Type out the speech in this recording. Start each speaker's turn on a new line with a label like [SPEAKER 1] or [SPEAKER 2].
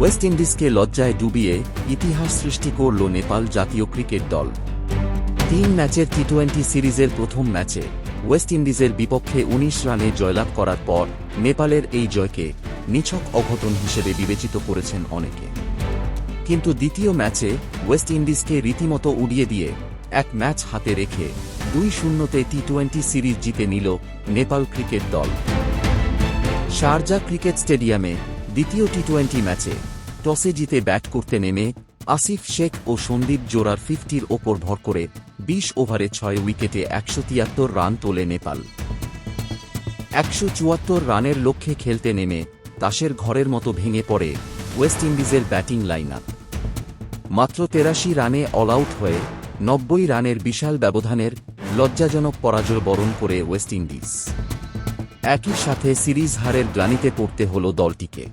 [SPEAKER 1] West ইন্ডিজকে লজ্জায় ডুবিয়ে ইতিহাস সৃষ্টি করল নেপাল জাতীয় ক্রিকেট দল। তিন ম্যাচের টি টোয়েন্টি সিরিজের প্রথম ম্যাচে ওয়েস্ট ইন্ডিজের বিপক্ষে ১৯ রানে জয়লাভ করার পর নেপালের এই জয়কে নিছক অঘটন হিসেবে বিবেচিত করেছেন অনেকে। কিন্তু দ্বিতীয় ম্যাচে ওয়েস্ট ইন্ডিজকে রীতিমতো উড়িয়ে দিয়ে এক ম্যাচ হাতে রেখে দুই শূন্যতে টি টোয়েন্টি সিরিজ জিতে নিল নেপাল ক্রিকেট দল। শারজা ক্রিকেট স্টেডিয়ামে দ্বিতীয় টি টোয়েন্টি ম্যাচে টসে জিতে ব্যাট করতে নেমে আসিফ শেখ ও সন্দীপ জোড়ার ফিফটির ওপর ভর করে বিশ ওভারে ছয় উইকেটে একশো তিয়াত্তর রান তোলে নেপাল। একশো চুয়াত্তর রানের লক্ষ্যে খেলতে নেমে তাসের ঘরের মতো ভেঙে পড়ে ওয়েস্ট ইন্ডিজের ব্যাটিং লাইন আপ মাত্র তেরাশি রানে অল আউট হয়ে নব্বই রানের বিশাল ব্যবধানের লজ্জাজনক পরাজয় বরণ করে ওয়েস্ট ইন্ডিজ। একই সাথে সিরিজ হারের গ্লানিতে পড়তে হল দলটিকে।